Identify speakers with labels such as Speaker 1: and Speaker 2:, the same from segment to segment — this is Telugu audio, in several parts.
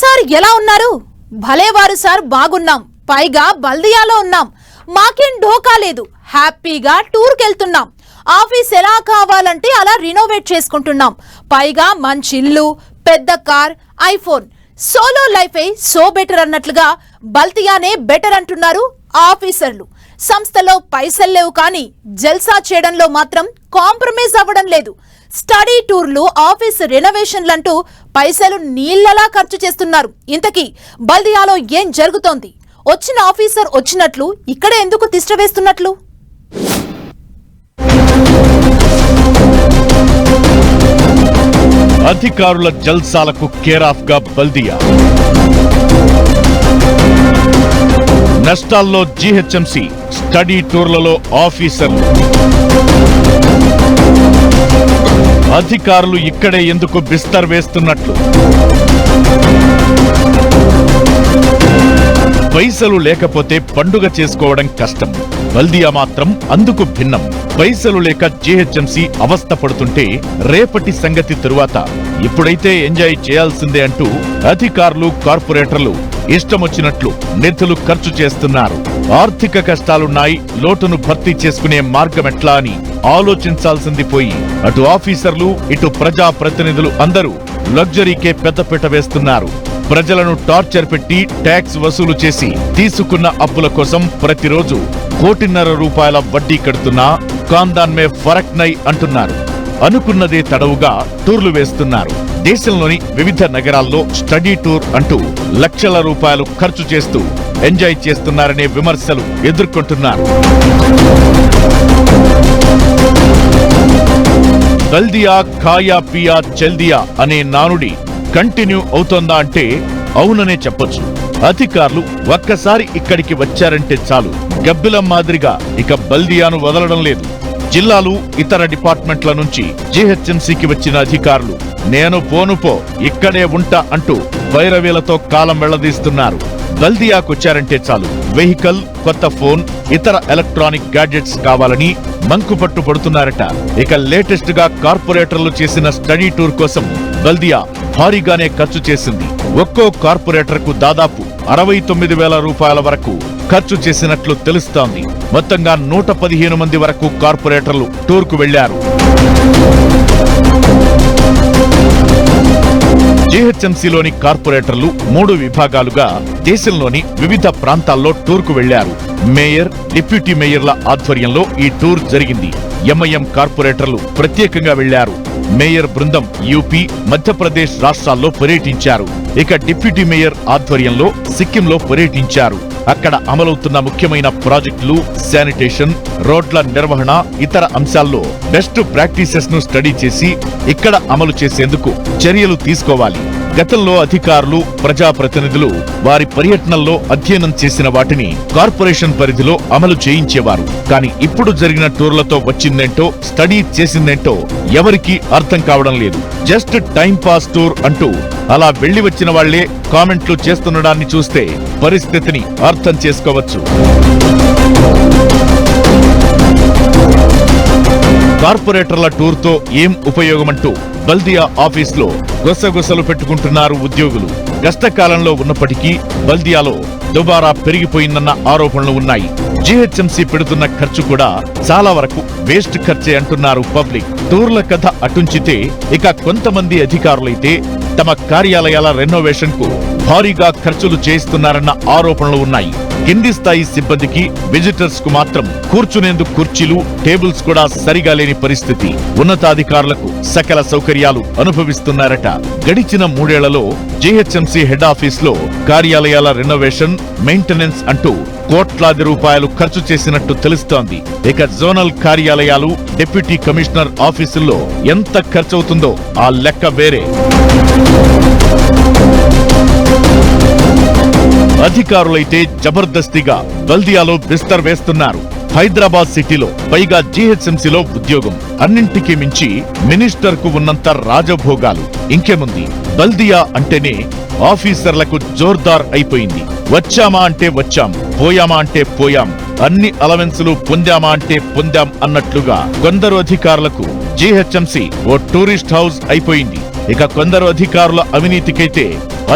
Speaker 1: సార్ ఎలా ఉన్నారు? భలేవారు సార్ బాగున్నాం. పైగా బల్దియాలో ఉన్నాం. మాకేం ఢోకా లేదు. హ్యాపీగా టూర్కి వెళ్తున్నాం ఆఫీస్ ఎలా కావాలంటే అలా రినోవేట్ చేసుకుంటున్నాం. పైగా మంచి ఇల్లు పెద్ద కార్ ఐఫోన్. సోలో లైఫే సో బెటర్ అన్నట్లుగా బల్తియానే బెటర్ అంటున్నారు ఆఫీసర్లు. సంస్థలో పైసలు లేవు కానీ జల్సా చేయడంలో మాత్రం కాంప్రమైజ్ అవ్వడం లేదు. స్టడీ టూర్లు ఆఫీస్ రెనోవేషన్లంటూ పైసలు నీళ్ళలా ఖర్చు చేస్తున్నారు. ఇంతకీ బల్దియాలో ఏం జరుగుతోంది? వచ్చిన ఆఫీసర్ వచ్చినట్లు ఇక్కడ ఎందుకు తిష్ట వేస్తున్నట్లు?
Speaker 2: అధికారుల జల్సాలకు కేరాఫ్గా బల్దియా. నష్టాల్లో జీహెచ్ఎంసీ స్టడీ టూర్లలో ఆఫీసర్లు అధికారులు ఇక్కడే ఎందుకు బిస్తర్ వేస్తున్నట్లు? పైసలు లేకపోతే పండుగ చేసుకోవడం కష్టం. బల్దియా మాత్రం అందుకు భిన్నం. పైసలు లేక జీహెచ్ఎంసీ అవస్థ పడుతుంటే రేపటి సంగతి తరువాత. ఇప్పుడైతే ఎంజాయ్ చేయాల్సిందే అంటూ అధికారులు కార్పొరేటర్లు ఇష్టమొచ్చినట్లు నిధులు ఖర్చు చేస్తున్నారు. ఆర్థిక కష్టాలున్నాయి లోటును భర్తీ చేసుకునే మార్గమెట్లా అని ఆలోచించాల్సింది పోయి అటు ఆఫీసర్లు ఇటు ప్రజా ప్రతినిధులు అందరూ లగ్జరీకే పెద్దపీట వేస్తున్నారు. ప్రజలను టార్చర్ పెట్టి ట్యాక్స్ వసూలు చేసి తీసుకున్న అప్పుల కోసం ప్రతిరోజు కోటిన్నర రూపాయల వడ్డీ కడుతున్నా కాందాన్మే ఫరక్ నై అంటున్నారు. అనుకున్నదే తడవుగా టూర్లు వేస్తున్నారు. దేశంలోని వివిధ నగరాల్లో స్టడీ టూర్ అంటూ లక్షల రూపాయలు ఖర్చు చేస్తూ ఎంజాయ్ చేస్తున్నారనే విమర్శలు ఎదుర్కొంటున్నారు. బల్దియా ఖాయా పియా చల్దియా అనే నానుడి కంటిన్యూ అవుతోందా అంటే అవుననే చెప్పొచ్చు. అధికారులు ఒక్కసారి ఇక్కడికి వచ్చారంటే చాలు. గబ్బిలం మాదిరిగా ఇక బల్దియాను వదలడం లేదు. జిల్లాలు ఇతర డిపార్ట్మెంట్ల నుంచి జీహెచ్ఎంసీకి వచ్చిన అధికారులు నేను పోను పో ఇక్కడే ఉంటా అంటూ వైరవీలతో కాలం వెళ్ళదీస్తున్నారు. బల్దియాకొచ్చారంటే చాలు. వెహికల్ కొత్త ఫోన్ ఇతర ఎలక్ట్రానిక్ గ్యాడ్జెట్స్ కావాలని మంకుపట్టు పడుతున్నారట. ఇక లేటెస్ట్గా కార్పొరేటర్లు చేసిన స్టడీ టూర్ కోసం బల్దియా భారీగానే ఖర్చు చేసింది. ఒక్కో కార్పొరేటర్కు దాదాపు అరవై తొమ్మిది వేల రూపాయల వరకు ఖర్చు చేసినట్లు తెలుస్తోంది. మొత్తంగా నూట పదిహేను మంది వరకు కార్పొరేటర్లు టూర్కు వెళ్ళారు జీహెచ్ఎంసీలోని కార్పొరేటర్లు మూడు విభాగాలుగా దేశంలోని వివిధ ప్రాంతాల్లో టూర్కు వెళ్ళారు మేయర్ డిప్యూటీ మేయర్ల ఆధ్వర్యంలో ఈ టూర్ జరిగింది. ఎంఐఎం కార్పొరేటర్లు ప్రత్యేకంగా వెళ్ళారు మేయర్ బృందం యూపీ మధ్యప్రదేశ్ రాష్ట్రాల్లో పర్యటించారు. ఇక డిప్యూటీ మేయర్ ఆధ్వర్యంలో సిక్కింలో పర్యటించారు. అక్కడ అమలవుతున్న ముఖ్యమైన ప్రాజెక్టులు శానిటేషన్ రోడ్ల నిర్వహణ ఇతర అంశాల్లో బెస్ట్ ప్రాక్టీసెస్ను స్టడీ చేసి ఇక్కడ అమలు చేసేందుకు చర్యలు తీసుకోవాలి. గతంలో అధికారులు ప్రజాప్రతినిధులు వారి పర్యటనల్లో అధ్యయనం చేసిన వాటిని కార్పొరేషన్ పరిధిలో అమలు చేయించేవారు. కానీ ఇప్పుడు జరిగిన టూర్లతో వచ్చిందేంటో స్టడీ చేసిందేంటో ఎవరికీ అర్థం కావడం లేదు. జస్ట్ టైం పాస్ టూర్ అంటూ అలా వెళ్ళి వచ్చిన వాళ్ళే కామెంట్లు చేస్తుండడాన్ని చూస్తే పరిస్థితిని అర్థం చేసుకోవచ్చు. కార్పొరేటర్ల టూర్తో ఏం ఉపయోగమంటూ బల్దియా ఆఫీస్లో గొసగొసలు పెట్టుకుంటున్నారు ఉద్యోగులు. కష్టకాలంలో ఉన్నప్పటికీ బల్దియాలో దుబారా పెరిగిపోయిందన్న ఆరోపణలు ఉన్నాయి. జీహెచ్ఎంసీ పెడుతున్న ఖర్చు కూడా చాలా వరకు వేస్ట్ ఖర్చే అంటున్నారు పబ్లిక్. టూర్ల కథ అటుంచితే ఇక కొంతమంది అధికారులైతే తమ కార్యాలయాల రెనోవేషన్కు భారీగా ఖర్చులు చేయిస్తున్నారన్న ఆరోపణలు ఉన్నాయి. కింది స్థాయి సిబ్బందికి విజిటర్స్కు మాత్రం కూర్చునేందుకు కుర్చీలు టేబుల్స్ కూడా సరిగా లేని పరిస్థితి. ఉన్నతాధికారులకు సకల సౌకర్యాలు అనుభవిస్తున్నారట. గడిచిన మూడేళ్ళలో జీహెచ్ఎంసీ హెడ్ ఆఫీస్లో కార్యాలయాల రెనోవేషన్ మెయింటెనెన్స్ అంటూ కోట్లాది రూపాయలు ఖర్చు చేసినట్టు తెలుస్తోంది. ఇక జోనల్ కార్యాలయాలు డిప్యూటీ కమిషనర్ ఆఫీసుల్లో ఎంత ఖర్చవుతుందో ఆ లెక్క వేరే. అధికారులైతే జబర్దస్తిగా బల్దియాలో బిస్తర్ వేస్తున్నారు. హైదరాబాద్ సిటీలో పైగా జీహెచ్ఎంసీలో ఉద్యోగం. అన్నింటికీ మించి మినిస్టర్కు ఉన్నంత రాజభోగాలు. ఇంకేముంది? బల్దియా అంటేనే ఆఫీసర్లకు జోర్దార్ అయిపోయింది. వచ్చామా అంటే వచ్చాం పోయామా అంటే పోయాం అన్ని అలవెన్సులు పొందామా అంటే పొందాం అన్నట్లుగా కొందరు అధికారులకు జీహెచ్ఎంసీ ఓ టూరిస్ట్ హౌస్ అయిపోయింది. ఇక కొందరు అధికారుల అవినీతికైతే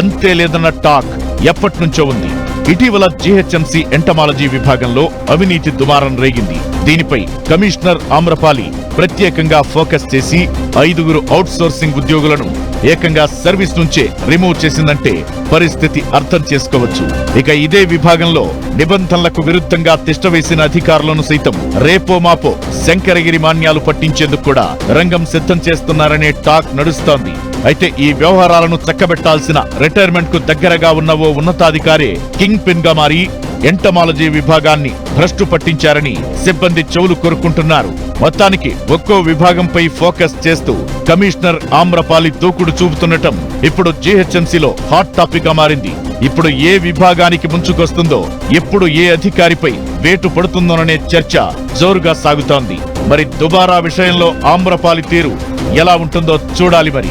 Speaker 2: అంతే లేదన్న టాక్. ఎప్పట్నుంచో ఉంది. ఇటీవల జీహెచ్ఎంసీ ఎంటమాలజీ విభాగంలో అవినీతి దుమారం రేగింది. దీనిపై కమిషనర్ ఆమ్రపాలి ప్రత్యేకంగా ఫోకస్ చేసి ఐదుగురు అవుట్ సోర్సింగ్ ఉద్యోగులను ఏకంగా సర్వీస్ నుంచే రిమూవ్ చేసిందంటే పరిస్థితి అర్థం చేసుకోవచ్చు. ఇక ఇదే విభాగంలో నిబంధనలకు విరుద్ధంగా తిష్టవేసిన అధికారులను సైతం రేపో మాపో శంకరగిరి మాన్యాలు పట్టించేందుకు కూడా రంగం సిద్ధం చేస్తున్నారనే టాక్ నడుస్తోంది. అయితే ఈ వ్యవహారాలను చక్కబెట్టాల్సిన రిటైర్మెంట్కు దగ్గరగా ఉన్న ఓ ఉన్నతాధికారి కింగ్ పిన్గా మారి ఎంటమాలజీ విభాగాన్ని భ్రష్టు పట్టించారని సిబ్బంది చెవులు కొరుక్కుంటున్నారు. మొత్తానికి ఒక్కో విభాగంపై ఫోకస్ చేస్తూ కమిషనర్ ఆమ్రపాలి దూకుడు చూపుతుండటం ఇప్పుడు జీహెచ్ఎంసీలో హాట్ టాపిక్గా మారింది. ఇప్పుడు ఏ విభాగానికి ముంచుకొస్తుందో ఎప్పుడు ఏ అధికారిపై వేటు పడుతుందోననే చర్చ జోరుగా సాగుతోంది. మరి దుబారా విషయంలో ఆమ్రపాలి తీరు ఎలా ఉంటుందో చూడాలి మరి.